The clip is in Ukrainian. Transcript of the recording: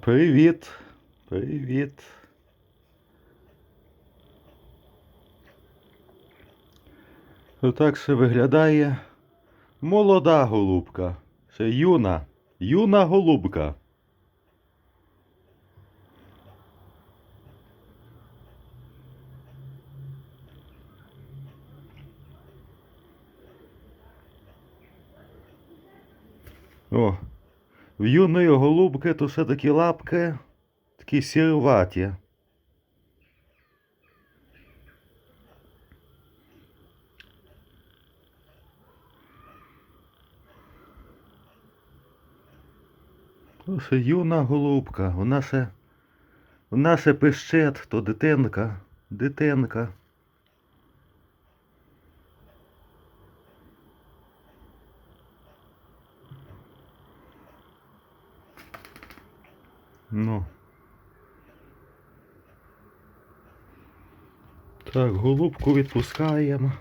Привіт. Привіт. Отак ще виглядає молода голубка. Ще юна. Юна голубка. О, в юної голубки то все такі лапки, такі сіруваті. Ще юна голубка, вона ще, вона ще пищить, то дитинка, дитинка. Ну. Так, голубку відпускаємо.